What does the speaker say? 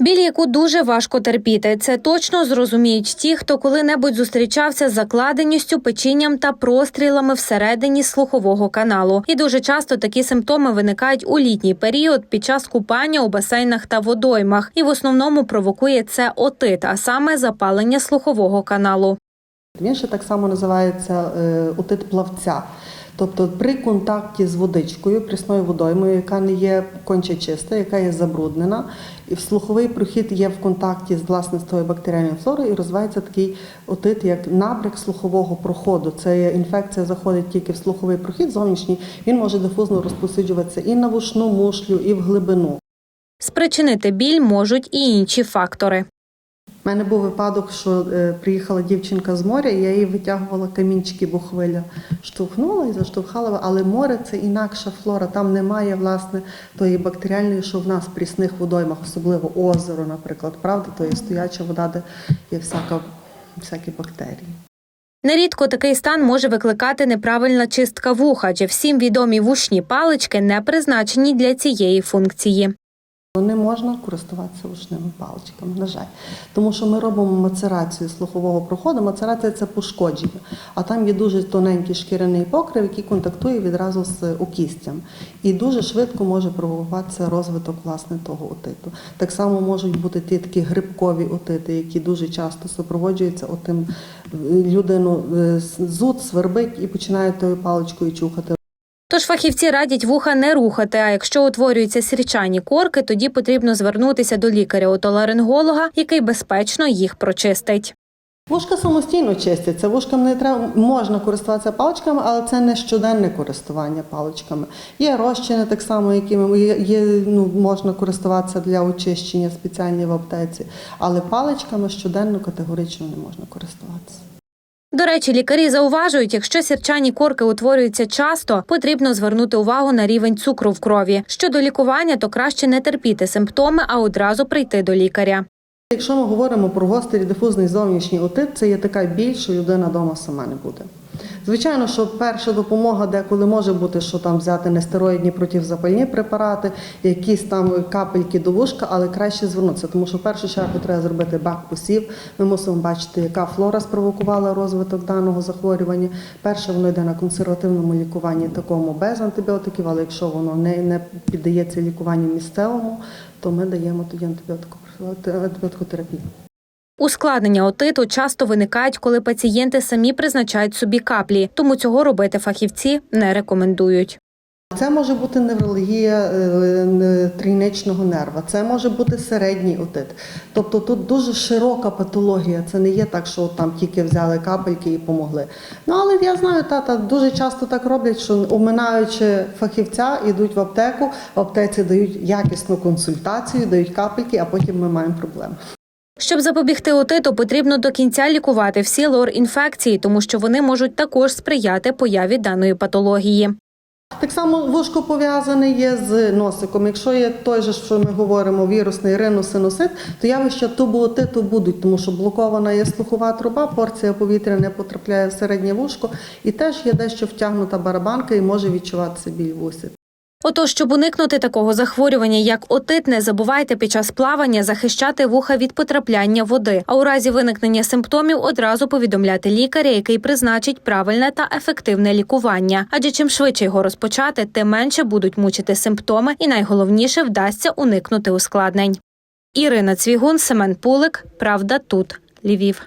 Біль, яку дуже важко терпіти, це точно зрозуміють ті, хто коли-небудь зустрічався з закладеністю, печінням та прострілами всередині слухового каналу. І дуже часто такі симптоми виникають у літній період під час купання у басейнах та водоймах. І в основному провокує це отит, а саме запалення слухового каналу. Він ще так само називається е, отит плавця. Тобто при контакті з водичкою, прісною водоймою, яка не є конче чиста, яка є забруднена, і слуховий прохід є в контакті з тою бактеріальною флорою, і розвивається такий отит, як набряк слухового проходу. Це інфекція заходить тільки в слуховий прохід зовнішній. Він може дифузно розповсюджуватися і на вушну мушлю, і в глибину. Спричинити біль можуть і інші фактори. У мене був випадок, що е, приїхала дівчинка з моря, я їй витягувала камінчики, бо хвиля штовхнула і заштовхала. Але море це інакша флора. Там немає власне тої бактеріальної, що в нас в прісних водоймах, особливо озеро, наприклад, правда, то є стояча вода, де є всяка, всякі бактерії. Нерідко такий стан може викликати неправильна чистка вуха, адже всім відомі вушні палички не призначені для цієї функції. Не можна користуватися рушними паличками, на жаль. Тому що ми робимо мацерацію слухового проходу. Мацерація це пошкодження, а там є дуже тоненький шкіряний покрив, який контактує відразу з окістям. І дуже швидко може провокуватися розвиток власне того отиту. Так само можуть бути ті такі грибкові отити, які дуже часто супроводжуються отим е, людину е, зуд, свербить і починає тою паличкою чухати. Тож фахівці радять вуха не рухати. А якщо утворюються сірчані корки, тоді потрібно звернутися до лікаря-отоларинголога, який безпечно їх прочистить. Вушка самостійно чистяться. Вушкам не треба можна користуватися паличками, але це не щоденне користування паличками. Є розчини так само, якими є, ну, можна користуватися для очищення спеціальні в аптеці, але паличками щоденно категорично не можна користуватися. До речі, лікарі зауважують, якщо сірчані корки утворюються часто, потрібно звернути увагу на рівень цукру в крові. Щодо лікування, то краще не терпіти симптоми, а одразу прийти до лікаря. Якщо ми говоримо про гострий дифузний зовнішній отит, це є така більш людина вдома сама не буде. Звичайно, що перша допомога деколи може бути, що там взяти нестероїдні протизапальні препарати, якісь там капельки до вушка, але краще звернутися, тому що в першу чергу треба зробити бак посів. Ми мусимо бачити, яка флора спровокувала розвиток даного захворювання. Перше воно йде на консервативному лікуванні, такому без антибіотиків, але якщо воно не, не піддається лікуванню місцевому, то ми даємо тоді антибіотикотерапію. Ускладнення отиту часто виникають, коли пацієнти самі призначають собі каплі, тому цього робити фахівці не рекомендують. Це може бути неврологія е, е, трійничного нерва, це може бути середній отит. Тобто тут дуже широка патологія. Це не є так, що там тільки взяли капельки і помогли. Ну але я знаю, тата дуже часто так роблять, що оминаючи фахівця, йдуть в аптеку, в аптеці дають якісну консультацію, дають капельки, а потім ми маємо проблеми. Щоб запобігти отиту, потрібно до кінця лікувати всі лор-інфекції, тому що вони можуть також сприяти появі даної патології. Так само вушко пов'язане є з носиком. Якщо є той же, що ми говоримо, вірусний риносинусит, то явища тубоотиту будуть, тому що блокована є слухова труба, порція повітря не потрапляє в середнє вушко, і теж є дещо втягнута барабанка і може відчуватися біль в усі. Отож, щоб уникнути такого захворювання, як отит, не забувайте під час плавання захищати вуха від потрапляння води, а у разі виникнення симптомів одразу повідомляти лікаря, який призначить правильне та ефективне лікування. Адже чим швидше його розпочати, тим менше будуть мучити симптоми, і найголовніше вдасться уникнути ускладнень. Ірина Цвігун, Семен Пулик. Правда, тут Львів.